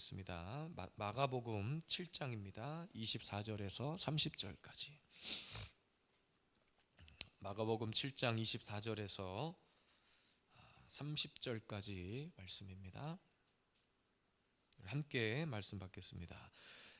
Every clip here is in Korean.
보겠습니다. 마, 가복음 7장입니다. 24절에서 30절까지. 마가복음 7장 24절에서 30절까지 말씀입니다. 함께 말씀 받겠습니다.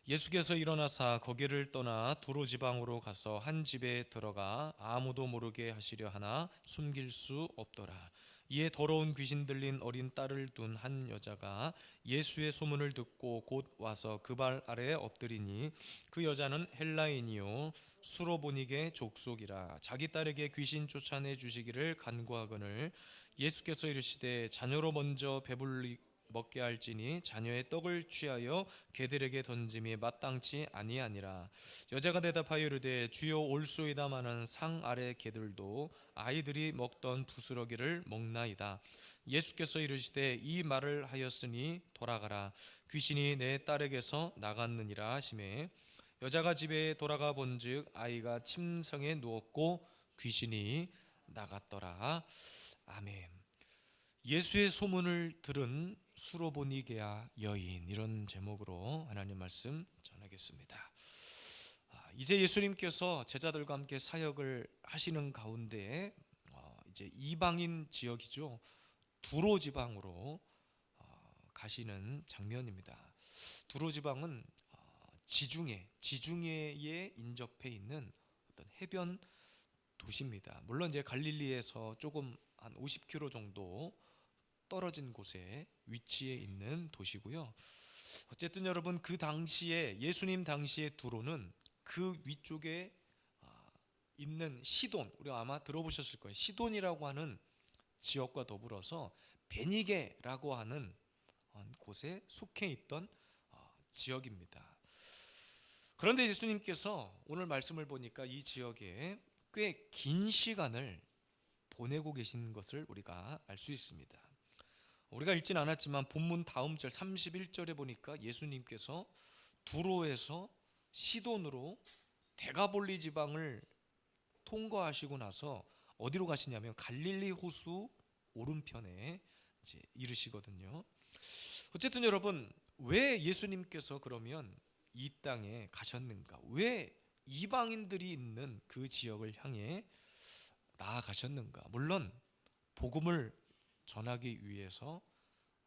예수께서 일어나사 거기를 떠나 두로 지방으로 가서 한 집에 들어가 아무도 모르게 하시려 하나 숨길 수 없더라. 이에 더러운 귀신 들린 어린 딸을 둔 한 여자가 예수의 소문을 듣고 곧 와서 그 발 아래에 엎드리니 그 여자는 헬라인이요 수로보닉의 족속이라 자기 딸에게 귀신 쫓아내 주시기를 간구하거늘 예수께서 이르시되 자녀로 먼저 배불리 먹게 할지니 자녀의 떡을 취하여 개들에게 던짐이 마땅치 아니하니라. 여자가 대답하여 이르되 주여 올소이다마는 상 아래 개들도 아이들이 먹던 부스러기를 먹나이다. 예수께서 이르시되 이 말을 하였으니 돌아가라. 귀신이 내 딸에게서 나갔느니라 하시매 여자가 집에 돌아가 본즉 아이가 침성에 누웠고 귀신이 나갔더라. 아멘. 예수의 소문을 들은 수로보니게아 여인 이런 제목으로 하나님 말씀 전하겠습니다. 아, 이제 예수님께서 제자들과 함께 사역을 하시는 가운데 어, 이제 이방인 지역이죠 두로 지방으로 어, 가시는 장면입니다. 두로 지방은 어, 지중해 지중해에 인접해 있는 어떤 해변 도시입니다. 물론 이제 갈릴리에서 조금 한 50km 정도 떨어진 곳에 위치해 있는 도시고요. 어쨌든 여러분 그 당시에 예수님 당시의 두로는 그 위쪽에 아, 있는 시돈 우리가 아마 들어보셨을 거예요. 시돈이라고 하는 지역과 더불어서 베니게라고 하는 곳에 속해 있던 어, 지역입니다. 그런데 예수님께서 오늘 말씀을 보니까 이 지역에 꽤 긴 시간을 보내고 계신 것을 우리가 알 수 있습니다. 우리가 읽진 않았지만 본문 다음 절 31절에 보니까 예수님께서 두로에서 시돈으로 대가볼리 지방을 통과하시고 나서 어디로 가시냐면 갈릴리 호수 오른편에 이제 이르시거든요. 어쨌든 여러분 왜 예수님께서 그러면 이 땅에 가셨는가? 왜 이방인들이 있는 그 지역을 향해 나아가셨는가? 물론 복음을 전하기 위해서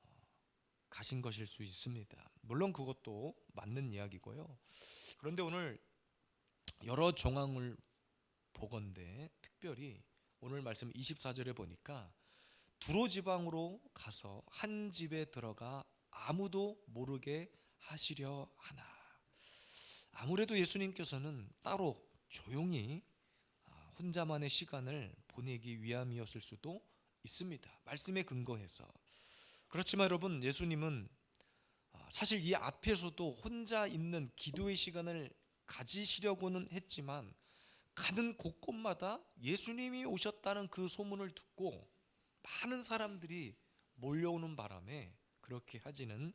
어, 가신 것일 수 있습니다. 물론 그것도 맞는 이야기고요. 그런데 오늘 여러 정황을 보건대 특별히 오늘 말씀 24절에 보니까 두로 지방으로 가서 한 집에 들어가 아무도 모르게 하시려 하나. 아무래도 예수님께서는 따로 조용히 아, 혼자만의 시간을 보내기 위함이었을 수도 있습니다. 말씀에 근거해서. 그렇지만 여러분, 예수님은 아, 사실 이 앞에서도 혼자 있는 기도의 시간을 가지시려고는 했지만 가는 곳곳마다 예수님이 오셨다는 그 소문을 듣고 많은 사람들이 몰려오는 바람에 그렇게 하지는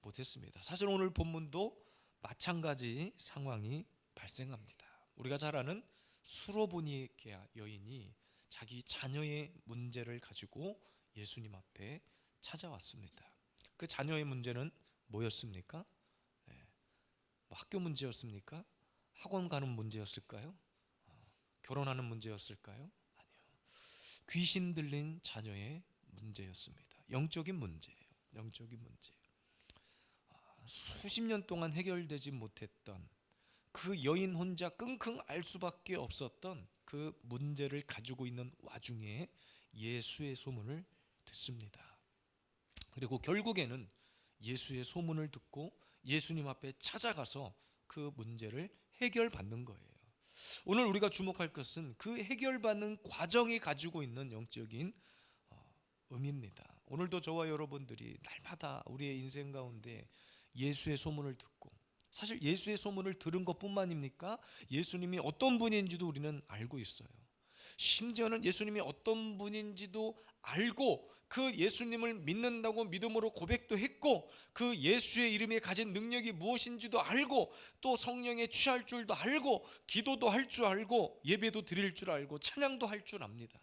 못했습니다. 사실 오늘 본문도 마찬가지 상황이 발생합니다. 우리가 잘 아는 수로보니게 여인이 자기 자녀의 문제를 가지고 예수님 앞에 찾아왔습니다. 그 자녀의 문제는 뭐였습니까? 네. 뭐 학교 문제였습니까? 학원 가는 문제였을까요? 어, 결혼하는 문제였을까요? 아니요. 귀신 들린 자녀의 문제였습니다. 영적인 문제예요. 영적인 문제. 아, 수십 년 동안 해결되지 못했던 그 여인 혼자 끙끙 알 수밖에 없었던 그 문제를 가지고 있는 와중에 예수의 소문을 듣습니다. 그리고 결국에는 예수의 소문을 듣고 예수님 앞에 찾아가서 그 문제를 해결받는 거예요. 오늘 우리가 주목할 것은 그 해결받는 과정이 가지고 있는 영적인 어, 의미입니다. 오늘도 저와 여러분들이 날마다 우리의 인생 가운데 예수의 소문을 듣고 사실 예수의 소문을 들은 것뿐만입니까? 예수님이 어떤 분인지도 우리는 알고 있어요. 심지어는 예수님이 어떤 분인지도 알고 그 예수님을 믿는다고 믿음으로 고백도 했고 그 예수의 이름에 가진 능력이 무엇인지도 알고 또 성령에 취할 줄도 알고 기도도 할 줄 알고 예배도 드릴 줄 알고 찬양도 할 줄 압니다.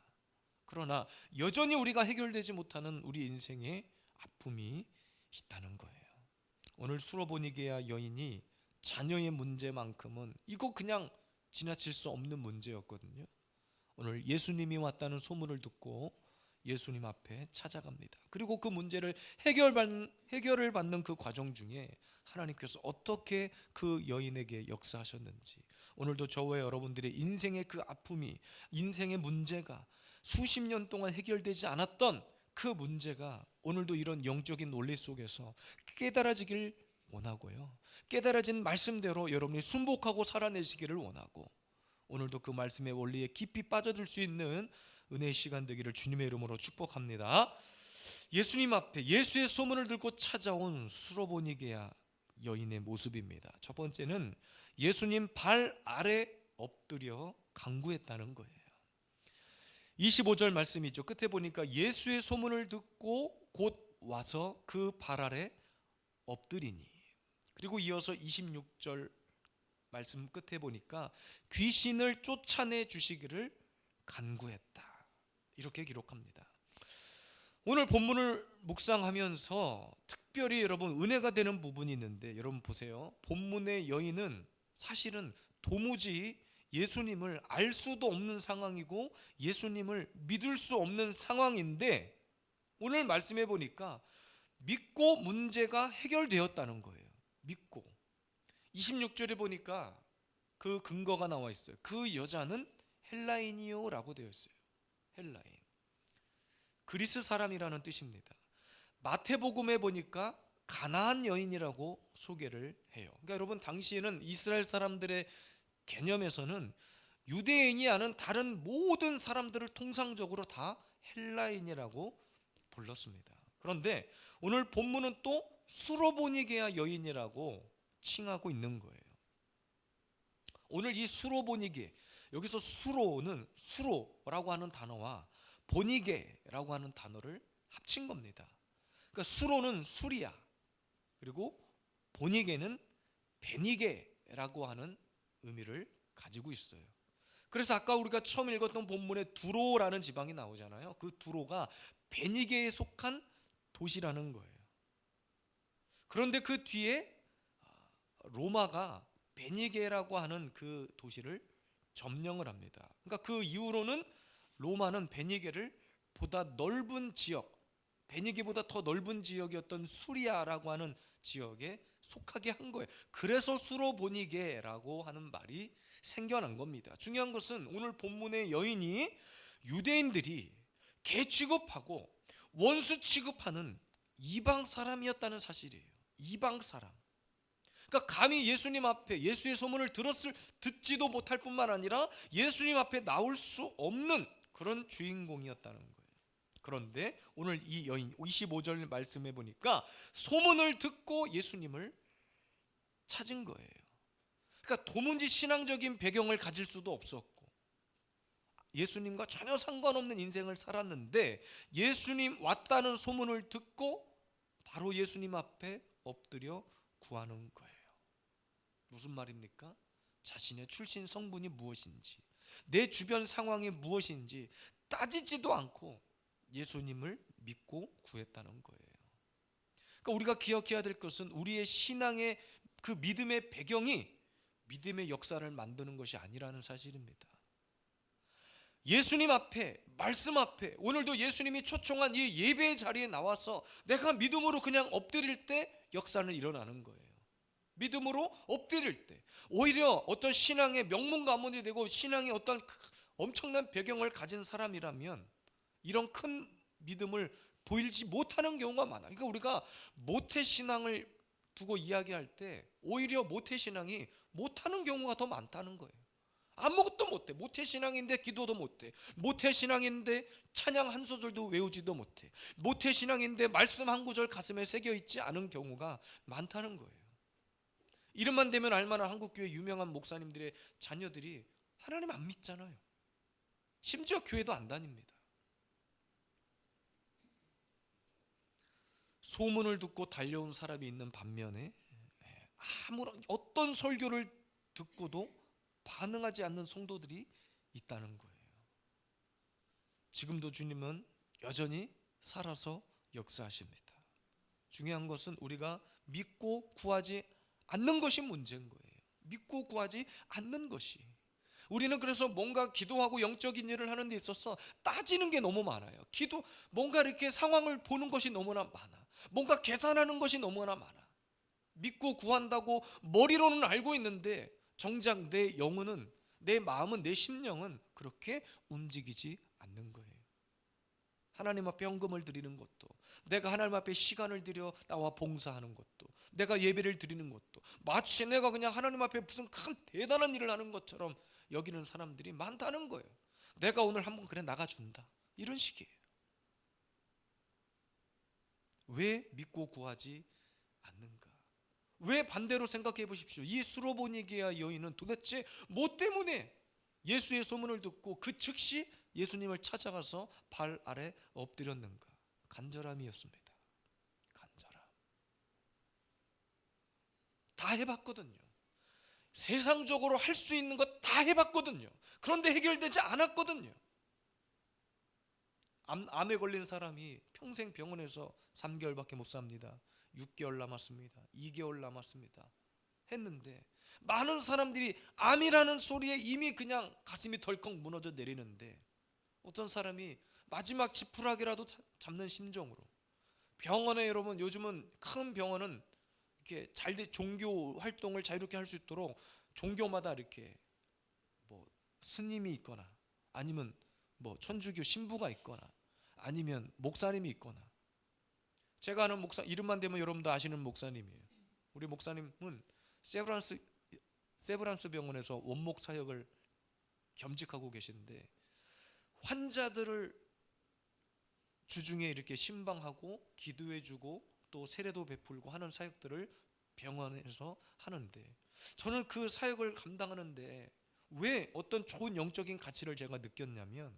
그러나 여전히 우리가 해결되지 못하는 우리 인생의 아픔이 있다는 거예요. 오늘 수로보니게야 여인이 자녀의 문제만큼은 이거 그냥 지나칠 수 없는 문제였거든요. 오늘 예수님이 왔다는 소문을 듣고 예수님 앞에 찾아갑니다. 그리고 그 문제를 해결받는, 해결을 받는 그 과정 중에 하나님께서 어떻게 그 여인에게 역사하셨는지 오늘도 저와 여러분들의 인생의 그 아픔이 인생의 문제가 수십 년 동안 해결되지 않았던 그 문제가 오늘도 이런 영적인 논리 속에서 깨달아지길 원하고요. 깨달아진 말씀대로 여러분이 순복하고 살아내시기를 원하고 오늘도 그 말씀의 원리에 깊이 빠져들 수 있는 은혜의 시간 되기를 주님의 이름으로 축복합니다. 예수님 앞에 예수의 소문을 듣고 찾아온 수로보니게야 여인의 모습입니다. 첫 번째는 예수님 발 아래 엎드려 강구했다는 거예요. 25절 말씀이죠. 끝에 보니까 예수의 소문을 듣고 곧 와서 그 발 아래 엎드리니. 그리고 이어서 26절 말씀 끝에 보니까 귀신을 쫓아내 주시기를 간구했다. 이렇게 기록합니다. 오늘 본문을 묵상하면서 특별히 여러분 은혜가 되는 부분이 있는데 여러분 보세요. 본문의 여인은 사실은 도무지 예수님을 알 수도 없는 상황이고 예수님을 믿을 수 없는 상황인데 오늘 말씀해 보니까 믿고 문제가 해결되었다는 거예요. 믿고 26절에 보니까 그 근거가 나와 있어요. 그 여자는 헬라인이요라고 되어 있어요. 헬라인. 그리스 사람이라는 뜻입니다. 마태복음에 보니까 가나안 여인이라고 소개를 해요. 그러니까 여러분 당시에는 이스라엘 사람들의 개념에서는 유대인이 아는 다른 모든 사람들을 통상적으로 다 헬라인이라고 불렀습니다. 그런데 오늘 본문은 또 수로보니게야 여인이라고 칭하고 있는 거예요. 오늘 이 수로보니게 여기서 수로는 수로라고 하는 단어와 보니게라고 하는 단어를 합친 겁니다. 그러니까 수로는 수리야. 그리고 보니게는 베니게라고 하는 의미를 가지고 있어요. 그래서 아까 우리가 처음 읽었던 본문에 두로라는 지방이 나오잖아요. 그 두로가 베니게에 속한 도시라는 거예요. 그런데 그 뒤에 로마가 베니게라고 하는 그 도시를 점령을 합니다. 그러니까 그 이후로는 로마는 베니게를 보다 넓은 지역, 베니게보다 더 넓은 지역이었던 수리아라고 하는 지역에 속하게 한 거예요. 그래서 수로보니게라고 하는 말이 생겨난 겁니다. 중요한 것은 오늘 본문의 여인이 유대인들이 개 취급하고 원수 취급하는 이방 사람이었다는 사실이에요. 이방 사람. 그러니까 감히 예수님 앞에 예수의 소문을 들었을 듣지도 못할 뿐만 아니라 예수님 앞에 나올 수 없는 그런 주인공이었다는 거예요. 그런데 오늘 이 여인 25절 말씀해 보니까 소문을 듣고 예수님을 찾은 거예요. 그러니까 도무지 신앙적인 배경을 가질 수도 없었고 예수님과 전혀 상관없는 인생을 살았는데 예수님 왔다는 소문을 듣고 바로 예수님 앞에 엎드려 구하는 거예요. 무슨 말입니까? 자신의 출신 성분이 무엇인지, 내 주변 상황이 무엇인지 따지지도 않고 예수님을 믿고 구했다는 거예요. 그러니까 우리가 기억해야 될 것은 우리의 신앙의 그 믿음의 배경이 믿음의 역사를 만드는 것이 아니라는 사실입니다. 예수님 앞에 말씀 앞에 오늘도 예수님이 초청한 이 예배의 자리에 나와서 내가 믿음으로 그냥 엎드릴 때 역사는 일어나는 거예요. 믿음으로 엎드릴 때 오히려 어떤 신앙의 명문 가문이 되고 신앙의 어떤 엄청난 배경을 가진 사람이라면 이런 큰 믿음을 보이지 못하는 경우가 많아. 그러니까 우리가 모태 신앙을 두고 이야기할 때 오히려 모태 신앙이 못하는 경우가 더 많다는 거예요. 아무것도 못해. 모태 신앙인데 기도도 못해. 모태 신앙인데 찬양 한 소절도 외우지도 못해. 모태 신앙인데 말씀 한 구절 가슴에 새겨 있지 않은 경우가 많다는 거예요. 이름만 되면 알만한 한국교회 유명한 목사님들의 자녀들이 하나님 안 믿잖아요. 심지어 교회도 안 다닙니다. 소문을 듣고 달려온 사람이 있는 반면에 아무런 어떤 설교를 듣고도 반응하지 않는 성도들이 있다는 거예요. 지금도 주님은 여전히 살아서 역사하십니다. 중요한 것은 우리가 믿고 구하지 않는 것이 문제인 거예요. 믿고 구하지 않는 것이. 우리는 그래서 뭔가 기도하고 영적인 일을 하는 데 있어서 따지는 게 너무 많아요. 기도 뭔가 이렇게 상황을 보는 것이 너무나 많아. 뭔가 계산하는 것이 너무나 많아. 믿고 구한다고 머리로는 알고 있는데 정작 내 영혼은 내 마음은 내 심령은 그렇게 움직이지 않는 거예요. 하나님 앞에 헌금을 드리는 것도 내가 하나님 앞에 시간을 들여 나와 봉사하는 것도 내가 예배를 드리는 것도 마치 내가 그냥 하나님 앞에 무슨 큰 대단한 일을 하는 것처럼 여기는 사람들이 많다는 거예요. 내가 오늘 한번 그래 나가 준다. 이런 식이에요. 왜 믿고 구하지 않는가? 왜 반대로 생각해 보십시오. 이 수로보니게아 여인은 도대체 뭐 때문에 예수의 소문을 듣고 그 즉시 예수님을 찾아가서 발 아래 엎드렸는가? 간절함이었습니다. 간절함. 다 해봤거든요. 세상적으로 할 수 있는 것 다 해봤거든요. 그런데 해결되지 않았거든요. 암, 암에 걸린 사람이 평생 병원에서 3개월밖에 못 삽니다. 6개월 남았습니다. 2개월 남았습니다. 했는데 많은 사람들이 암이라는 소리에 이미 그냥 가슴이 덜컥 무너져 내리는데 어떤 사람이 마지막 지푸라기라도 차- 잡는 심정으로 병원에 여러분 요즘은 큰 병원은 이렇게 잘돼 종교 활동을 자유롭게 할 수 있도록 종교마다 이렇게 뭐 스님이 있거나 아니면 뭐 천주교 신부가 있거나 아니면 목사님이 있거나 제가 아는 목사 이름만 대면 여러분도 아시는 목사님이에요. 우리 목사님은 세브란스 세브란스 병원에서 원목 사역을 겸직하고 계신데 환자들을 주중에 이렇게 신방하고 기도해 주고 또 세례도 베풀고 하는 사역들을 병원에서 하는데 저는 그 사역을 감당하는데 왜 어떤 좋은 영적인 가치를 제가 느꼈냐면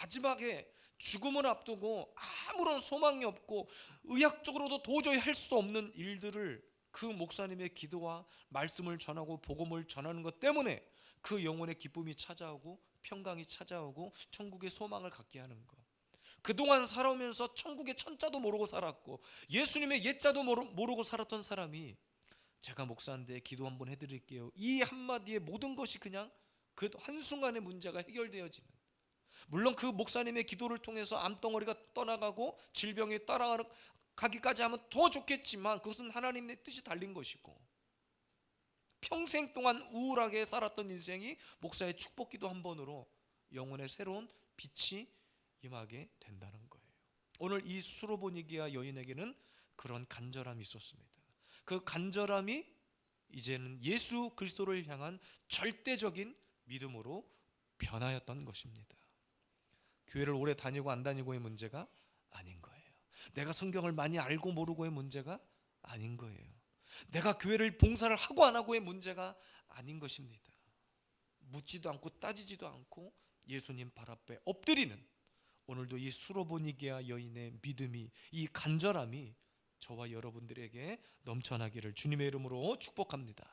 마지막에 죽음을 앞두고 아무런 소망이 없고 의학적으로도 도저히 할 수 없는 일들을 그 목사님의 기도와 말씀을 전하고 복음을 전하는 것 때문에 그 영혼의 기쁨이 찾아오고 평강이 찾아오고 천국의 소망을 갖게 하는 것. 그동안 살아오면서 천국의 천자도 모르고 살았고 예수님의 옛자도 모르- 모르고 살았던 사람이 제가 목사인데 기도 한번 해드릴게요. 이 한마디에 모든 것이 그냥 그 한순간의 문제가 해결되어지는 물론 그 목사님의 기도를 통해서 암덩어리가 떠나가고 질병이 따라가기까지 하면 더 좋겠지만 그것은 하나님의 뜻이 달린 것이고 평생 동안 우울하게 살았던 인생이 목사의 축복 기도 한 번으로 영혼의 새로운 빛이 임하게 된다는 거예요. 오늘 이 수로보니기아 여인에게는 그런 간절함이 있었습니다. 그 간절함이 이제는 예수 그리스도를 향한 절대적인 믿음으로 변하였던 것입니다. 교회를 오래 다니고 안 다니고의 문제가 아닌 거예요. 내가 성경을 많이 알고 모르고의 문제가 아닌 거예요. 내가 교회를 봉사를 하고 안 하고의 문제가 아닌 것입니다. 묻지도 않고 따지지도 않고 예수님 발 앞에 엎드리는 오늘도 이 수로보니게아 여인의 믿음이 이 간절함이 저와 여러분들에게 넘쳐나기를 주님의 이름으로 축복합니다.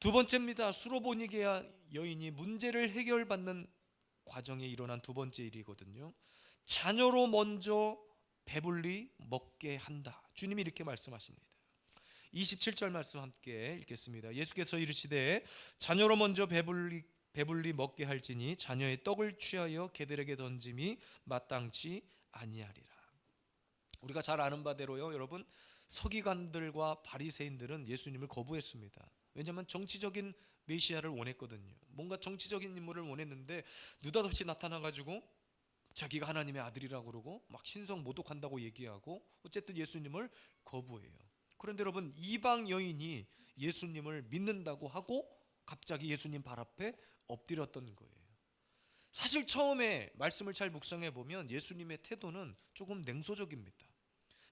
두 번째입니다. 수로보니게아 여인이 문제를 해결받는 과정에 일어난 두 번째 일이거든요. 자녀로 먼저 배불리 먹게 한다. 주님이 이렇게 말씀하십니다. 27절 말씀 함께 읽겠습니다. 예수께서 이르시되 자녀로 먼저 배불리 배불리 먹게 할지니 자녀의 떡을 취하여 개들에게 던짐이 마땅치 아니하리라. 우리가 잘 아는 바대로요, 여러분 서기관들과 바리새인들은 예수님을 거부했습니다. 왜냐하면 정치적인 메시아를 원했거든요. 뭔가 정치적인 인물을 원했는데 느닷없이 나타나 가지고 자기가 하나님의 아들이라고 그러고 막 신성 모독한다고 얘기하고 어쨌든 예수님을 거부해요. 그런데 여러분 이방 여인이 예수님을 믿는다고 하고 갑자기 예수님 발 앞에 엎드렸던 거예요. 사실 처음에 말씀을 잘 묵상해 보면 예수님의 태도는 조금 냉소적입니다.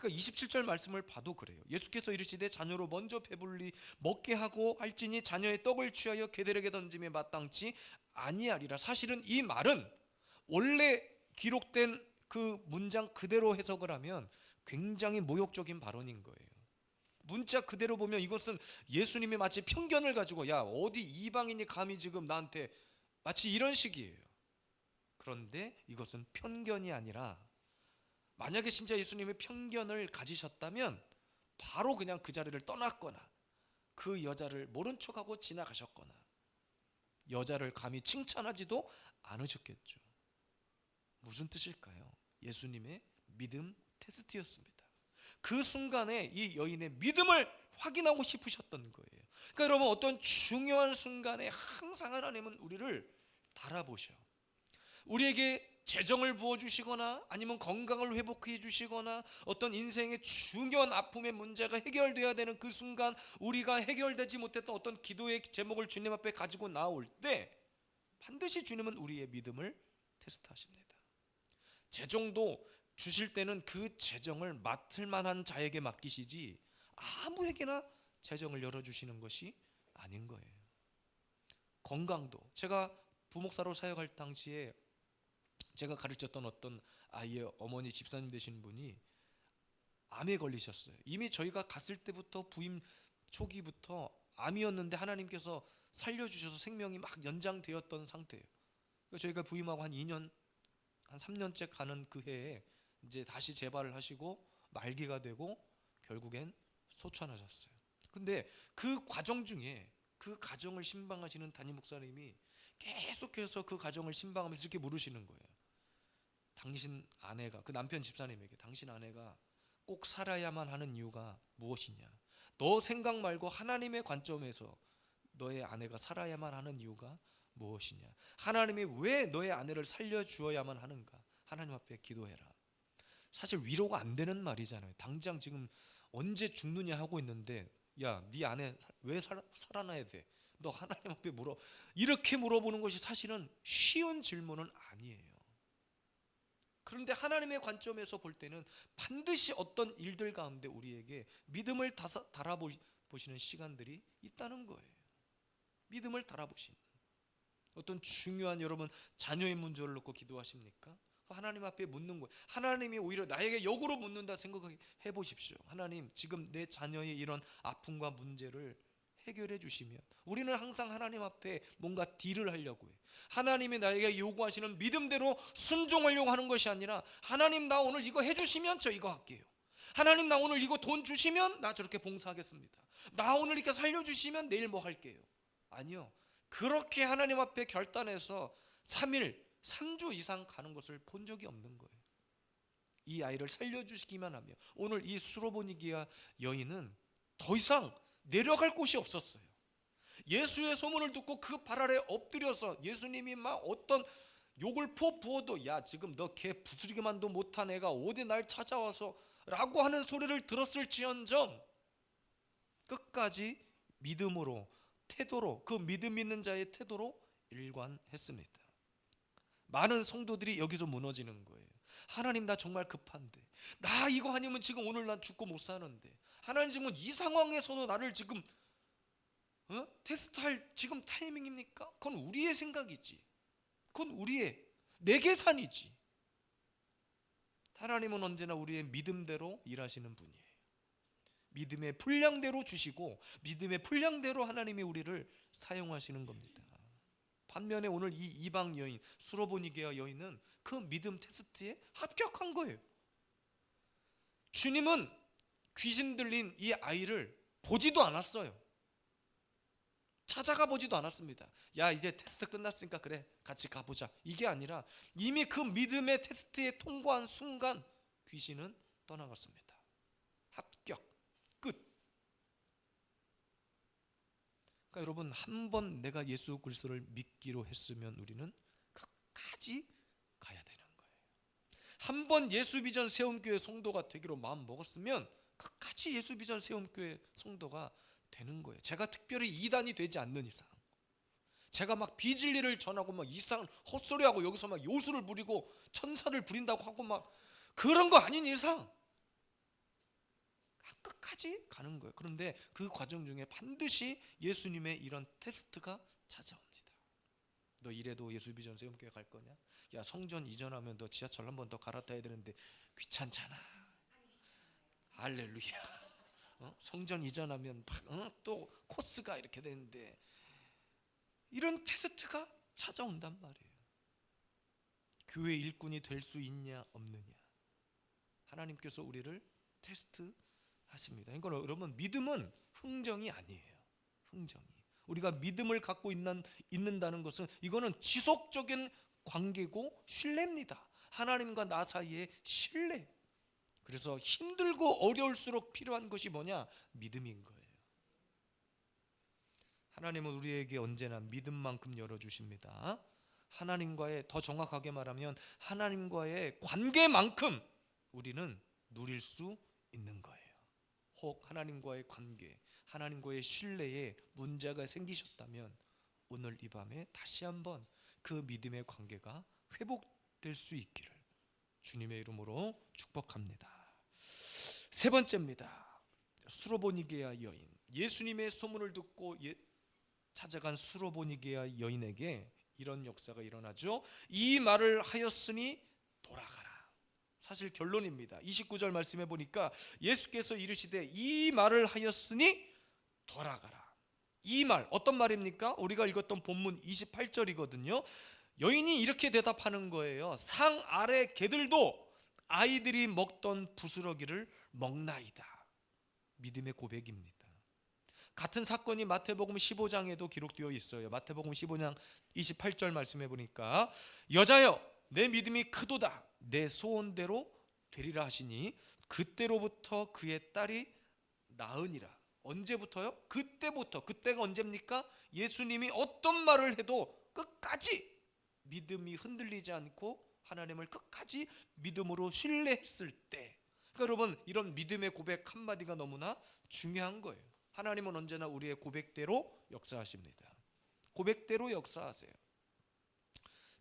그러니까 27절 말씀을 봐도 그래요. 예수께서 이르시되 자녀로 먼저 배불리 먹게 하고 할지니 자녀의 떡을 취하여 개들에게 던짐에 마땅치 아니하리라. 사실은 이 말은 원래 기록된 그 문장 그대로 해석을 하면 굉장히 모욕적인 발언인 거예요. 문자 그대로 보면 이것은 예수님이 마치 편견을 가지고 야 어디 이방인이 감히 지금 나한테 마치 이런 식이에요. 그런데 이것은 편견이 아니라 만약에 진짜 예수님이 편견을 가지셨다면 바로 그냥 그 자리를 떠났거나 그 여자를 모른 척하고 지나가셨거나 여자를 감히 칭찬하지도 않으셨겠죠. 무슨 뜻일까요? 예수님의 믿음 테스트였습니다. 그 순간에 이 여인의 믿음을 확인하고 싶으셨던 거예요. 그러니까 여러분 어떤 중요한 순간에 항상 하나님은 우리를 달아보셔. 우리에게 재정을 부어 주시거나 아니면 건강을 회복해 주시거나 어떤 인생의 중요한 아픔의 문제가 해결돼야 되는 그 순간 우리가 해결되지 못했던 어떤 기도의 제목을 주님 앞에 가지고 나올 때 반드시 주님은 우리의 믿음을 테스트하십니다. 재정도 주실 때는 그 재정을 맡을 만한 자에게 맡기시지 아무에게나 재정을 열어 주시는 것이 아닌 거예요. 건강도 제가 부목사로 사역할 당시에 제가 가르쳤던 어떤 아이의 어머니 집사님 되신 분이 암에 걸리셨어요. 이미 저희가 갔을 때부터 부임 초기부터 암이었는데 하나님께서 살려주셔서 생명이 막 연장되었던 상태예요. 그래서 저희가 부임하고 한 2년, 한 3년째 가는 그 해에 이제 다시 재발을 하시고 말기가 되고 결국엔 소천하셨어요. 근데 그 과정 중에 그 가정을 신방하시는 담임 목사님이 계속해서 그 가정을 신방하면서 이렇게 물으시는 거예요. 당신 아내가 그 남편 집사님에게 당신 아내가 꼭 살아야만 하는 이유가 무엇이냐? 너 생각 말고 하나님의 관점에서 너의 아내가 살아야만 하는 이유가 무엇이냐? 하나님이 왜 너의 아내를 살려 주어야만 하는가? 하나님 앞에 기도해라. 사실 위로가 안 되는 말이잖아요. 당장 지금 언제 죽느냐 하고 있는데 야, 네 아내 왜 살, 살아나야 돼? 너 하나님 앞에 물어 이렇게 물어보는 것이 사실은 쉬운 질문은 아니에요. 그런데 하나님의 관점에서 볼 때는 반드시 어떤 일들 가운데 우리에게 믿음을 달아보시는 시간들이 있다는 거예요. 믿음을 달아보시는 어떤 중요한 여러분 자녀의 문제를 놓고 기도하십니까? 하나님 앞에 묻는 거예요. 하나님이 오히려 나에게 역으로 묻는다 생각해 보십시오. 하나님, 지금 내 자녀의 이런 아픔과 문제를 해결해 주시면 우리는 항상 하나님 앞에 뭔가 딜을 하려고 해요. 하나님이 나에게 요구하시는 믿음대로 순종하려고 하는 것이 아니라 하나님 나 오늘 이거 해 주시면 저 이거 할게요. 하나님 나 오늘 이거 돈 주시면 나 저렇게 봉사하겠습니다. 나 오늘 이렇게 살려 주시면 내일 뭐 할게요. 아니요. 그렇게 하나님 앞에 결단해서 3일 3주 이상 가는 것을 본 적이 없는 거예요. 이 아이를 살려 주시기만 하며 오늘 이 수로보니기아 여인은 더 이상 내려갈 곳이 없었어요. 예수의 소문을 듣고 그 발 아래 엎드려서 예수님이 막 어떤 욕을 퍼 부어도 야 지금 너 개 부스리기만도 못한 애가 어디 날 찾아와서 라고 하는 소리를 들었을지언정 끝까지 믿음으로 태도로 그 믿음 있는 자의 태도로 일관했습니다. 많은 성도들이 여기서 무너지는 거예요. 하나님 나 정말 급한데 나 이거 아니면 지금 오늘 난 죽고 못 사는데 하나님 지금 이 상황에서도 나를 지금 어? 테스트할 지금 타이밍입니까? 그건 우리의 생각이지. 그건 우리의 내 계산이지. 하나님은 언제나 우리의 믿음대로 일하시는 분이에요. 믿음의 분량대로 주시고 믿음의 분량대로 하나님이 우리를 사용하시는 겁니다. 반면에 오늘 이 이방 여인 수로보니게아 여인은 그 믿음 테스트에 합격한 거예요. 주님은 귀신 들린 이 아이를 보지도 않았어요. 찾아가 보지도 않았습니다. 야 이제 테스트 끝났으니까 그래 같이 가보자. 이게 아니라 이미 그 믿음의 테스트에 통과한 순간 귀신은 떠나갔습니다. 합격 끝. 그러니까 여러분 한 번 내가 예수 그리스도를 믿기로 했으면 우리는 끝까지 가야 되는 거예요. 한 번 예수 비전 세움교회 성도가 되기로 마음 먹었으면 끝까지 예수 비전 세움교회 성도가 되는 거예요. 제가 특별히 이단이 되지 않는 이상, 제가 막 비진리를 전하고 막 이상한 헛소리하고 여기서 막 요술을 부리고 천사를 부린다고 하고 막 그런 거 아닌 이상 끝까지 가는 거예요. 그런데 그 과정 중에 반드시 예수님의 이런 테스트가 찾아옵니다. 너 이래도 예수 비전 세움교회 갈 거냐? 야 성전 이전하면 너 지하철 한 번 더 갈아타야 되는데 귀찮잖아. 할렐루야. 어? 성전 이전하면 어? 또 코스가 이렇게 되는데 이런 테스트가 찾아온단 말이에요. 교회 일꾼이 될 수 있냐 없느냐. 하나님께서 우리를 테스트 하십니다. 이건 여러분 믿음은 흥정이 아니에요. 흥정이. 우리가 믿음을 갖고 있는, 있는다는 것은 이거는 지속적인 관계고 신뢰입니다. 하나님과 나 사이의 신뢰. 그래서 힘들고 어려울수록 필요한 것이 뭐냐? 믿음인 거예요. 하나님은 우리에게 언제나 믿음만큼 열어주십니다. 하나님과의 더 정확하게 말하면 하나님과의 관계만큼 우리는 누릴 수 있는 거예요. 혹 하나님과의 관계, 하나님과의 신뢰에 문제가 생기셨다면 오늘 이 밤에 다시 한번 그 믿음의 관계가 회복될 수 있기를 주님의 이름으로 축복합니다. 세 번째입니다. 수로보니게아 여인. 예수님의 소문을 듣고 예, 찾아간 수로보니게아 여인에게 이런 역사가 일어나죠. 이 말을 하였으니 돌아가라. 사실 결론입니다. 29절 말씀해 보니까 예수께서 이르시되 이 말을 하였으니 돌아가라. 이 말 어떤 말입니까? 우리가 읽었던 본문 28절이거든요. 여인이 이렇게 대답하는 거예요. 상 아래 개들도 아이들이 먹던 부스러기를 먹나이다. 믿음의 고백입니다. 같은 사건이 마태복음 15장에도 기록되어 있어요. 마태복음 15장 28절 말씀해 보니까 여자여 내 믿음이 크도다 내 소원대로 되리라 하시니 그때로부터 그의 딸이 나으니라. 언제부터요? 그때부터. 그때가 언제입니까? 예수님이 어떤 말을 해도 끝까지 믿음이 흔들리지 않고 하나님을 끝까지 믿음으로 신뢰했을 때. 그러니까 여러분 이런 믿음의 고백 한 마디가 너무나 중요한 거예요. 하나님은 언제나 우리의 고백대로 역사하십니다. 고백대로 역사하세요.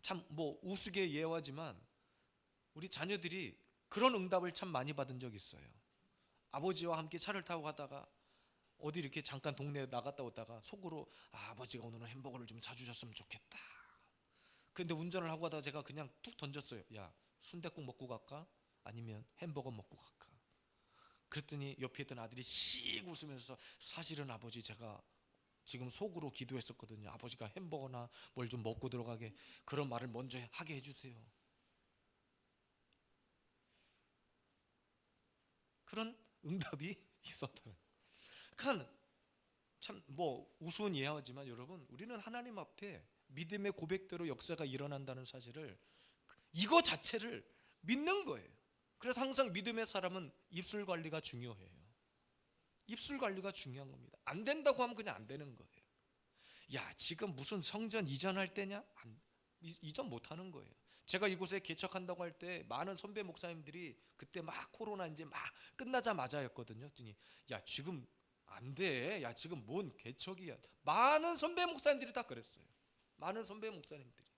참 뭐 우스개 예화지만 우리 자녀들이 그런 응답을 참 많이 받은 적 있어요. 아버지와 함께 차를 타고 가다가 어디 이렇게 잠깐 동네에 나갔다 오다가 속으로 아, 아버지가 오늘은 햄버거를 좀 사주셨으면 좋겠다. 근데 운전을 하고 가다가 제가 그냥 툭 던졌어요. 야 순댓국 먹고 갈까? 아니면 햄버거 먹고 갈까? 그랬더니 옆에 있던 아들이 씩 웃으면서 사실은 아버지 제가 지금 속으로 기도했었거든요. 아버지가 햄버거나 뭘 좀 먹고 들어가게 그런 말을 먼저 하게 해주세요. 그런 응답이 있었던. 그러니까 참뭐 우스운 예화지만 여러분 우리는 하나님 앞에 믿음의 고백대로 역사가 일어난다는 사실을 이거 자체를 믿는 거예요. 그래서 항상 믿음의 사람은 입술 관리가 중요해요. 입술 관리가 중요한 겁니다. 안 된다고 하면 그냥 안 되는 거예요. 야, 지금 무슨 성전 이전할 때냐? 안, 이- 이전 못 하는 거예요. 제가 이곳에 개척한다고 할 때 많은 선배 목사님들이 그때 막 코로나 이제 막 끝나자마자였거든요. 했더니 야, 지금 안 돼. 야, 지금 뭔 개척이야. 많은 선배 목사님들이 다 그랬어요. 많은 선배 목사님들이.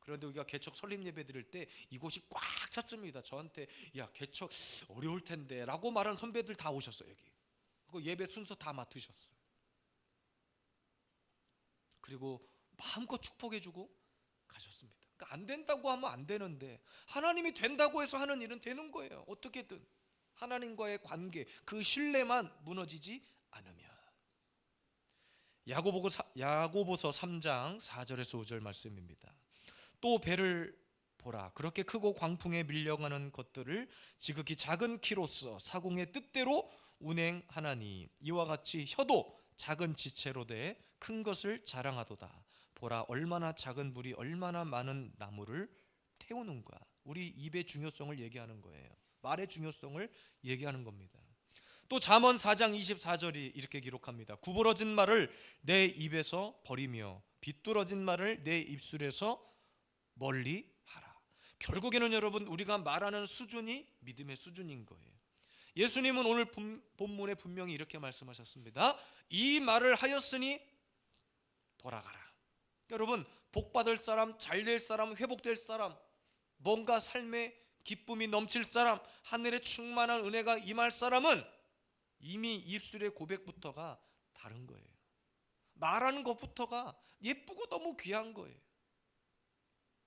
그런데 우리가 개척 설립 예배 드릴 때 이곳이 꽉 찼습니다. 저한테 야 개척 어려울 텐데라고 말한 선배들 다 오셨어요 여기. 그 예배 순서 다 맡으셨어요. 그리고 마음껏 축복해주고 가셨습니다. 그러니까 안 된다고 하면 안 되는데 하나님이 된다고 해서 하는 일은 되는 거예요. 어떻게든 하나님과의 관계 그 신뢰만 무너지지 않으면. 야고보서 야고보서 3장 4절에서 5절 말씀입니다. 또 배를 보라. 그렇게 크고 광풍에 밀려가는 것들을 지극히 작은 키로서 사공의 뜻대로 운행하나니 이와 같이 혀도 작은 지체로 돼 큰 것을 자랑하도다. 보라 얼마나 작은 불이 얼마나 많은 나무를 태우는가. 우리 입의 중요성을 얘기하는 거예요. 말의 중요성을 얘기하는 겁니다 또 잠언 4장 24절이 이렇게 기록합니다 구부러진 말을 내 입에서 버리며 비뚤어진 말을 내 입술에서 멀리 하라. 결국에는 여러분 우리가 말하는 수준이 믿음의 수준인 거예요. 예수님은 오늘 분- 본문에 분명히 이렇게 말씀하셨습니다. 이 말을 하였으니 돌아가라. 여러분 복 받을 사람, 잘 될 사람, 회복될 사람, 뭔가 삶에 기쁨이 넘칠 사람, 하늘에 충만한 은혜가 임할 사람은 이미 입술의 고백부터가 다른 거예요. 말하는 것부터가 예쁘고 너무 귀한 거예요.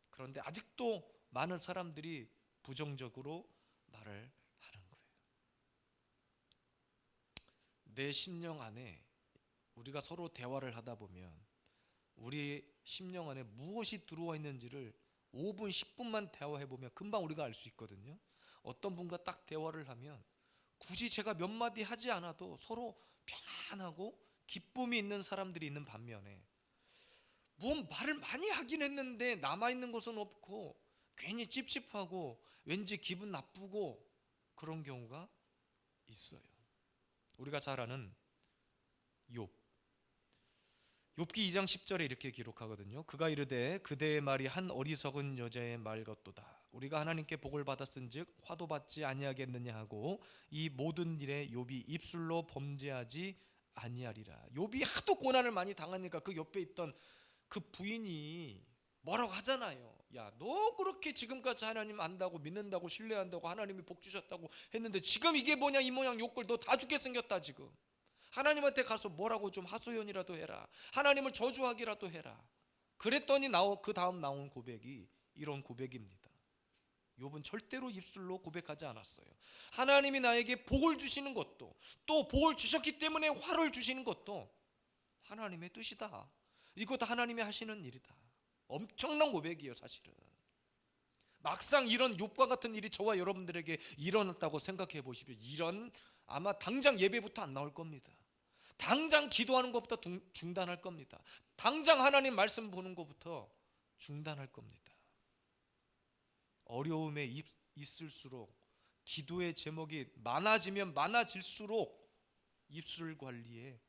그런데 아직도 많은 사람들이 부정적으로 말을 하는 거예요. 내 심령 안에 우리가 서로 대화를 하다 보면 우리 심령 안에 무엇이 들어와 있는지를 5분, 10분만 대화해 보면 금방 우리가 알 수 있거든요. 어떤 분과 딱 대화를 하면 굳이 제가 몇 마디 하지 않아도 서로 평안하고 기쁨이 있는 사람들이 있는 반면에 뭐 말을 많이 하긴 했는데 남아 있는 것은 없고 괜히 찝찝하고 왠지 기분 나쁘고 그런 경우가 있어요. 우리가 잘 아는 욥. 욥기 2장 10절에 이렇게 기록하거든요. 그가 이르되 그대의 말이 한 어리석은 여자의 말 같도다. 우리가 하나님께 복을 받았은즉 화도 받지 아니하겠느냐 하고 이 모든 일에 욥이 입술로 범죄하지 아니하리라. 욥이 하도 고난을 많이 당하니까 그 옆에 있던 그 부인이 뭐라고 하잖아요. 야, 너 그렇게 지금까지 하나님 안다고 믿는다고 신뢰한다고 하나님이 복 주셨다고 했는데 지금 이게 뭐냐 이 모양 욕을 너다 죽게 생겼다 지금. 하나님한테 가서 뭐라고 좀 하소연이라도 해라. 하나님을 저주하기라도 해라. 그랬더니 나오 그 다음 나온 고백이 이런 고백입니다. 욥은 절대로 입술로 고백하지 않았어요. 하나님이 나에게 복을 주시는 것도 또 복을 주셨기 때문에 화를 주시는 것도 하나님의 뜻이다. 이것도 하나님이 하시는 일이다. 엄청난 고백이에요, 사실은. 막상 이런 욥과 같은 일이 저와 여러분들에게 일어났다고 생각해 보십시오. 이런 아마 당장 예배부터 안 나올 겁니다. 당장 기도하는 것부터 중- 중단할 겁니다. 당장 하나님 말씀 보는 것부터 중단할 겁니다. 어려움에 있- 있을수록 기도의 제목이 많아지면 많아질수록 입술 관리에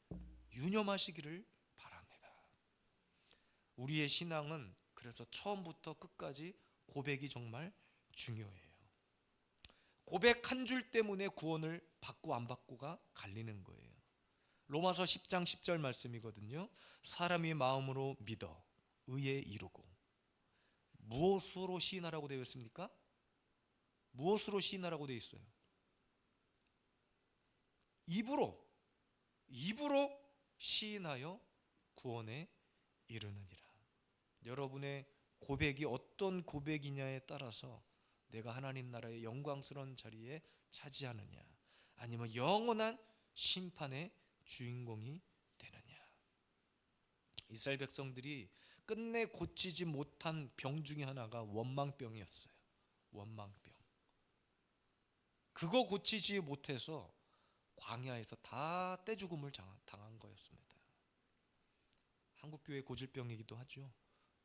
유념하시기를 바랍니다. 우리의 신앙은 그래서 처음부터 끝까지 고백이 정말 중요해요. 고백 한 줄 때문에 구원을 받고 안 받고가 갈리는 거예요. 로마서 10장 10절 말씀이거든요. 사람이 마음으로 믿어 의에 이루고 무엇으로 시인하라고 되어 있습니까? 무엇으로 시인하라고 되어 있어요? 입으로 입으로 시인하여 구원에 이르느니라. 여러분의 고백이 어떤 고백이냐에 따라서 내가 하나님 나라의 영광스러운 자리에 차지하느냐 아니면 영원한 심판의 주인공이 되느냐. 이스라엘 백성들이 끝내 고치지 못한 병 중에 하나가 원망병이었어요. 원망병. 그거 고치지 못해서 광야에서 다 떼죽음을 당한- 거였습니다. 한국 교회 고질병이기도 하죠.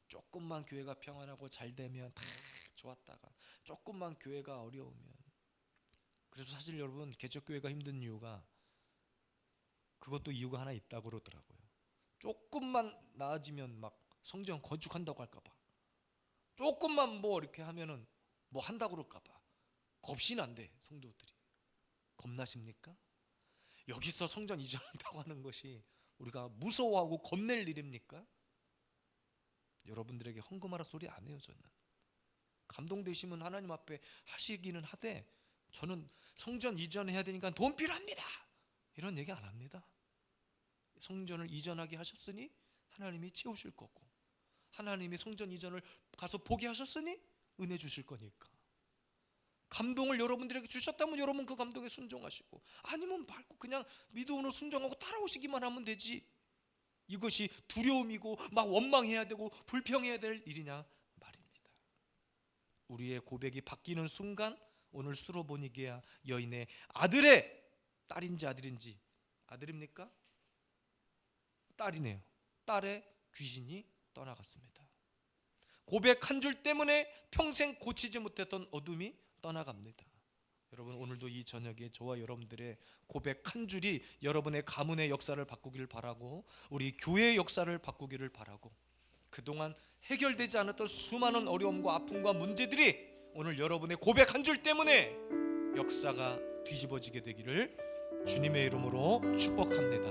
조금만 교회가 평안하고 잘 되면 다 좋았다가 조금만 교회가 어려우면 그래서 사실 여러분 개척 교회가 힘든 이유가 그것도 이유가 하나 있다고 그러더라고요. 조금만 나아지면 막 성전 건축한다고 할까봐. 조금만 뭐 이렇게 하면은 뭐 한다고 그럴까봐. 겁신한데 성도들이 겁나십니까? 여기서 성전 이전한다고 하는 것이 우리가 무서워하고 겁낼 일입니까? 여러분들에게 헝금하라 소리 안 해요 저는. 감동되시면 하나님 앞에 하시기는 하되 저는 성전 이전해야 되니까 돈 필요합니다. 이런 얘기 안 합니다. 성전을 이전하게 하셨으니 하나님이 채우실 거고 하나님이 성전 이전을 가서 보게 하셨으니 은혜 주실 거니까 감동을 여러분들에게 주셨다면 여러분 그 감동에 순종하시고 아니면 말고 그냥 믿음으로 순종하고 따라오시기만 하면 되지 이것이 두려움이고 막 원망해야 되고 불평해야 될 일이냐 말입니다 우리의 고백이 바뀌는 순간 오늘 수로보니게야 여인의 아들의 딸인지 아들인지 아들입니까? 딸이네요. 딸의 귀신이 떠나갔습니다. 고백 한 줄 때문에 평생 고치지 못했던 어둠이 떠나갑니다. 여러분 오늘도 이 저녁에 저와 여러분들의 고백 한 줄이 여러분의 가문의 역사를 바꾸기를 바라고 우리 교회의 역사를 바꾸기를 바라고 그동안 해결되지 않았던 수많은 어려움과 아픔과 문제들이 오늘 여러분의 고백 한 줄 때문에 역사가 뒤집어지게 되기를 주님의 이름으로 축복합니다.